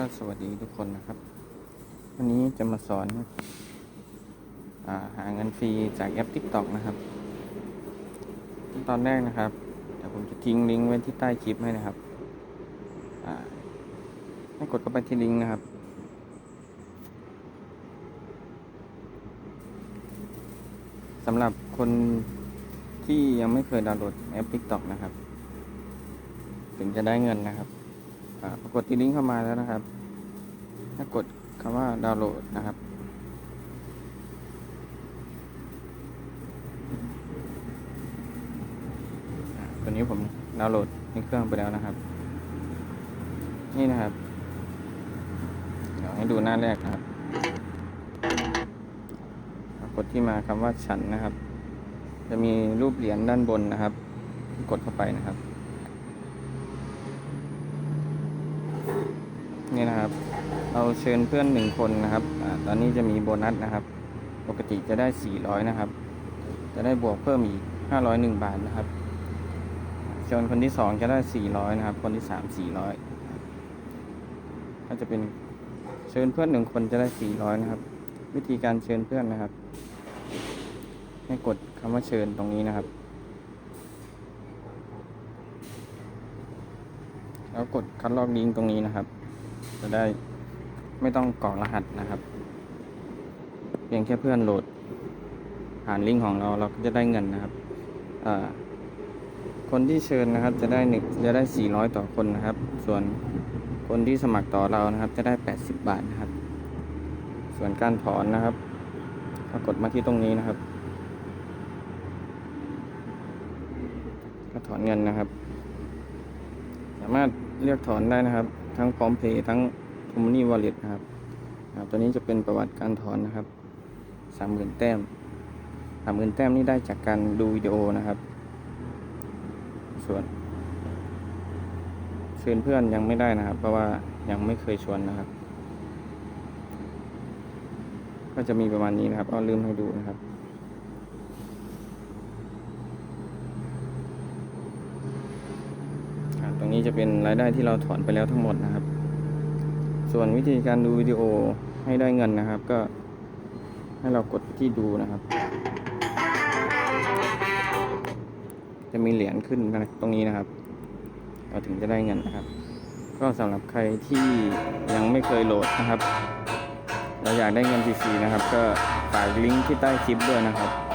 ก็สวัสดีทุกคนนะครับ วันนี้จะมาสอนอาหาเงินฟรีจากแอป TikTok นะครับขั้นตอนแรกนะครับเดี๋ยวผมจะทิ้งลิงก์ไว้ที่ใต้คลิปให้นะครับให้กดเข้าไปที่ลิงก์นะครับ สำหรับคนที่ยังไม่เคยดาวน์โหลดแอป TikTok นะครับ ถึงจะได้เงินนะครับ ปรากฏที่ลิงก์เข้ามาแล้วนะครับ ถ้ากดคำว่าดาวน์โหลดนะครับตัวนี้ผมดาวน์โหลดในเครื่องไปแล้วนะครับ นี่นะครับ เดี๋ยวให้ดูหน้าแรกนะครับอ่ากดที่มาคำว่าฉันนะครับ จะมีรูปเหรียญด้านบนนะครับ กดเข้าไปนะครับ นี่นะครับ เราเชิญเพื่อนหนึ่งคนนะครับอตอนนี้จะมีโบนัสนะครับ ปกติจะได้ 400 นะครับ จะได้บวกเพิ่มอีก 501 บาทนะครับเชิญคนที่ 2 จะได้ 400 นะครับ คนที่ 3 400 ก็จะเป็นเชิญเพื่อนหนึ่งคนจะได้ 400 นะครับ วิธีการเชิญเพื่อนนะครับ ให้กดคำว่าเชิญตรงนี้นะครับแล้วกดคัดลอกลิงก์ตรงนี้นะครับ จะได้ไม่ต้องกรอกรหัสนะครับ เพียงแค่เพื่อนโหลดผ่านลิงก์ของเราเราก็จะได้เงินนะครับคนที่เชิญนะครับจะได้หนึ่งจะได้ 400 ต่อคนนะครับ ส่วนคนที่สมัครต่อเรานะครับ จะได้ 80 บาทนะครับ ส่วนการถอนนะครับก็กดมาที่ตรงนี้นะครับก็ถอนเงินนะครับ สามารถเลือกถอนได้นะครับ ทั้งพร้อมเพย์ทั้งท o ม n ี y วอลเล็ตนะครับตัวนี้จะเป็นประวัติการถอนนะครับสามหมื่นแต้มสามหมื่นแต้มนี่ได้จากการดูวิดีโอนะครับ ส่วนเชิญเพื่อนยังไม่ได้นะครับ เพราะว่ายังไม่เคยชวนนะครับ ก็จะมีประมาณนี้นะครับเอาลืมให้ดูนะครับ อ่าต รงนี้จะเป็นรายได้ที่เราถอนไปแล้วทั้งหมดนะครับ ส่วนวิธีการดูวิดีโอให้ได้เงินนะครับ ก็ให้เรากดที่ดูนะครับ จะมีเหรียญขึ้นตรงนี้นะครับ เราถึงจะได้เงินนะครับ ก็สำหรับใครที่ยังไม่เคยโหลดนะครับ เราอยากได้เงินฟรีๆนะครับ ก็ฝากลิงก์ที่ใต้คลิปด้วยนะครับ